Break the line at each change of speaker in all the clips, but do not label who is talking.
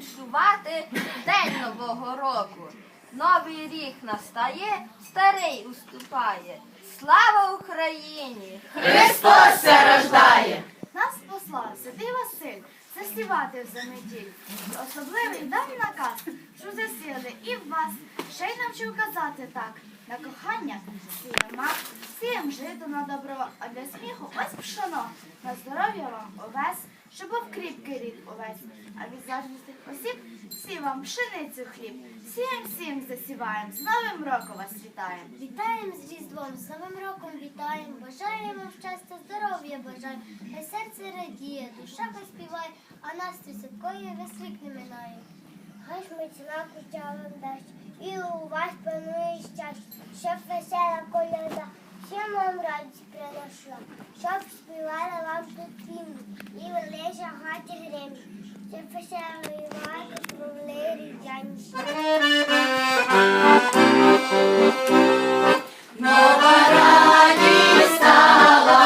віншувати День Нового року. Новий рік настає, старий уступає. Слава Україні!
Христос се рождає!
Нас послав святий Василь заспівати в занеділю. Особливий дав наказ, що засіли і в вас. Ще й навчив казати так. На кохання сієм мак, сієм жито на добро, а для сміху ось пшоно. На здоров'я вам овес, щоб був кріпкий рід увесь. А від зажностих осіб всі вам пшеницю хліб. Сієм сієм засіваєм, з Новим роком вас вітаєм.
Вітаємо з Різдвом, з Новим роком вітаємо, бажаємо щастя, здоров'я бажаємо, хай серце радіє, душа хай співає, а настрій святкої весь не минає. Хай ж куття вам дасть, і у вас панує щастя, щоб весела коляда, всім вам радість принесла, щоб співали вам тут півні, і велися хаті веселої варки провели різдвяні
Нова радість стала,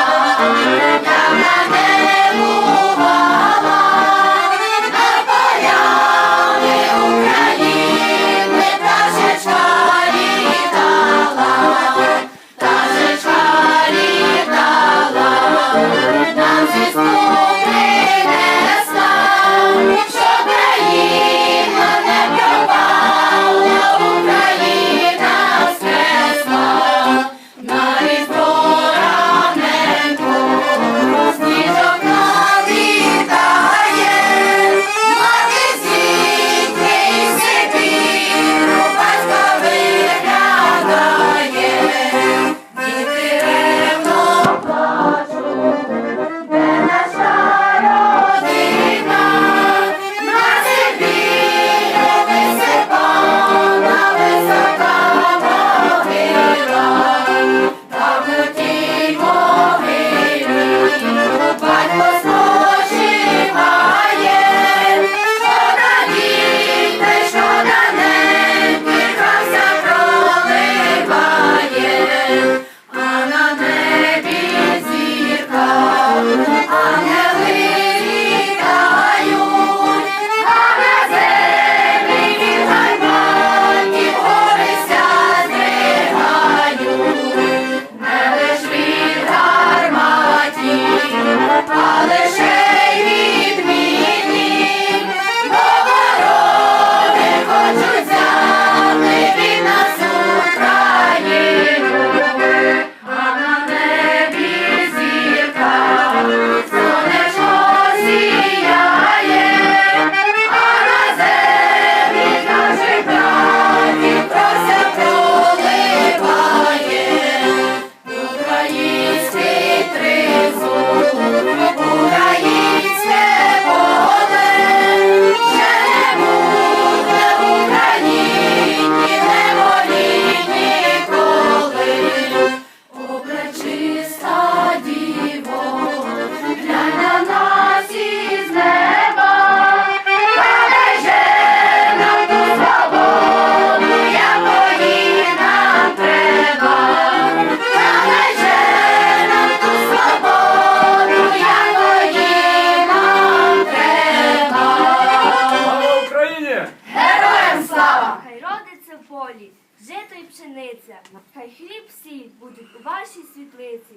хай хліб сіль будуть у вашій світлиці,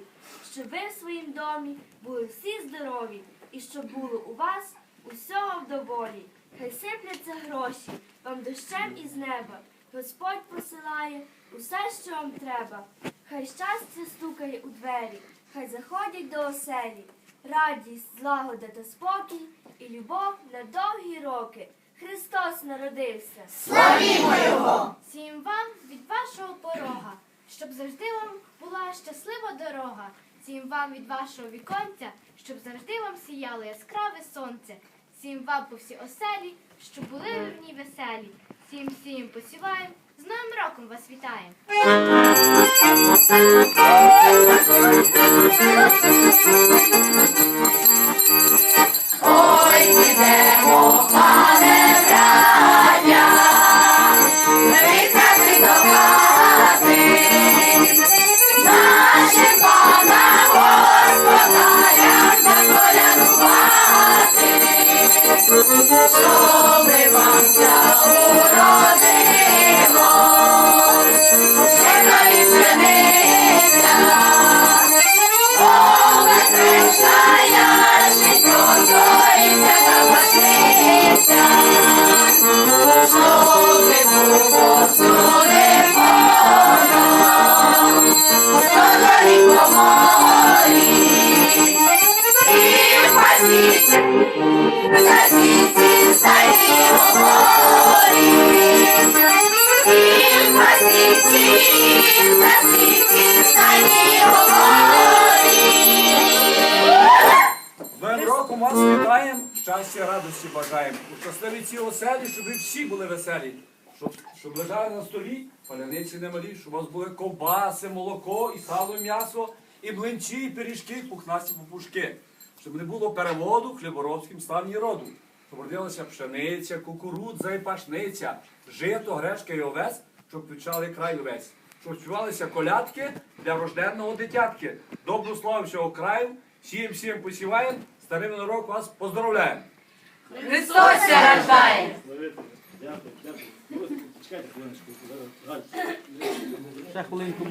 щоб ви в своїм домі були всі здорові, і щоб було у вас усього вдоволі. Хай сипляться гроші вам дощем із неба. Господь посилає усе, що вам треба. Хай щастя стукає у двері, хай заходять до оселі. Радість, злагода та спокій і любов на довгі роки. Христос народився.
Славімо Його!
Всім вам від вашого щоб завжди вам була щаслива дорога. Всім вам від вашого віконця, щоб завжди вам сіяло яскраве сонце. Всім вам по всій оселі, щоб були ви в ній веселі. Всім всім посіваєм, з Новим роком вас вітаємо.
Засвіті
вас вітаємо, щастя, радості бажаємо. У щасливій цій оселі, щоб ви всі були веселі. Щоб, щоб лежали на столі, паляниці немалі, щоб у вас були ковбаси, молоко, і сало, м'ясо, і млинці, і пиріжки, і пухнасті пупушки. Щоб не було переводу хліборобським стані роду. Щоб родилася пшениця, кукурудза і пашниця, жито, грешка і овес, щоб включали край увесь. Щоб співалися колядки для рожденного дитятки. Добру славу всього краю, всім всім посіваємо, старим на рок вас поздравляємо.
Христос рождає.
Дякую, дякую. Чекайте хвилиночку. Ще хвилинку